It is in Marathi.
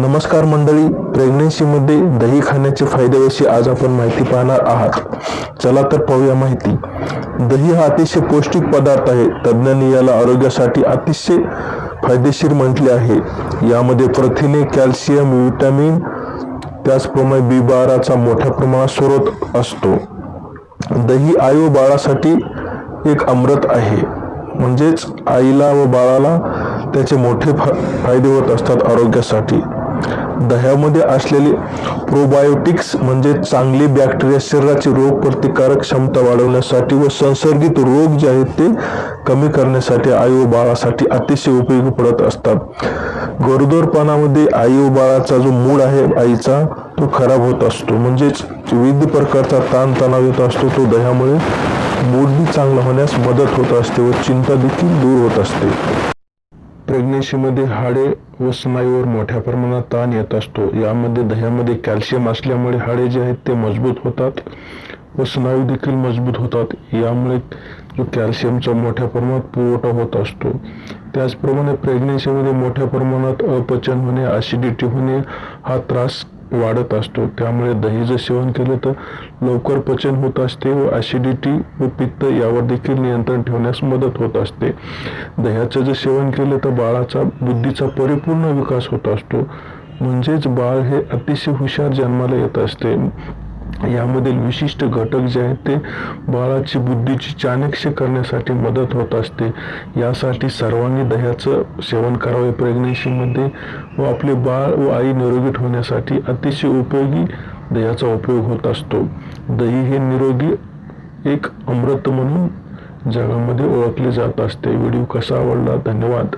नमस्कार मंडळी प्रेग्नन्सीमध्ये दही खाण्याचे फायद्याविषयी आज आपण माहिती पाहणार आहात. चला तर पाहूया माहिती. दही हा अतिशय पौष्टिक पदार्थ आहे. तज्ज्ञांनी याला आरोग्यासाठी अतिशय फायदेशीर म्हटले आहे. यामध्ये प्रथिने कॅल्शियम विटॅमिन त्याचप्रमाणे बी बाराचा मोठ्या प्रमाणात स्रोत असतो. दही आई व बाळासाठी एक अमृत आहे. म्हणजेच आईला व बाळाला त्याचे मोठे फायदे होत असतात आरोग्यासाठी. दह्यामध्ये असलेले प्रोबायोटिक्स म्हणजे चांगले बॅक्टेरिया शरीराची रोग प्रतिकारक क्षमता वाढवण्यासाठी व संसर्गित रोग जे आहेत ते कमी करण्यासाठी आई बाळासाठी अतिशय उपयोगी पडत असतात. गरोदरपणामध्ये पानामध्ये आयु बाळाचा जो मूड आहे आईचा तो खराब होत असतो. म्हणजेच विविध प्रकारचा ताणतणाव येत असतो. तो दह्यामुळे मूडही चांगला होण्यास मदत होत असते व चिंता देखील दूर होत असते. प्रेग्नेन्सीमध्ये हाडे व स्नायूवर मोठ्या प्रमाणात ताण येत असतो. यामध्ये दह्यामध्ये कॅल्शियम असल्यामुळे हाडे जे आहेत ते मजबूत होतात व स्नायू देखील मजबूत होतात. यामुळे जो कॅल्शियमचा मोठ्या प्रमाणात पुरवठा होत असतो. त्याचप्रमाणे प्रेग्नेन्सीमध्ये मोठ्या प्रमाणात अपचन होणे ॲसिडिटी होणे हा त्रास वाढत असतो. त्यामुळे दहीचं सेवन केलं तर लवकर पचन होत असते व ॲसिडिटी व पित्त यावर देखील नियंत्रण ठेवण्यास मदत होत असते. दह्याचं जर सेवन केलं तर बाळाचा बुद्धीचा परिपूर्ण विकास होत असतो. म्हणजेच बाळ हे अतिशय हुशार जन्माला येत असते. यामधील विशिष्ट घटक जे आहेत ते बाळाची बुद्धीची चाणक्य करण्यासाठी मदत होत असते. यासाठी सर्वांनी दह्याचं सेवन करावे प्रेग्नेन्सीमध्ये व आपले बाळ व आई निरोगी ठेवण्यासाठी अतिशय उपयोगी दह्याचा उपयोग होत असतो. दही हे निरोगी एक अमृत म्हणून जगामध्ये ओळखले जात असते. व्हिडिओ कसा आवडला? धन्यवाद.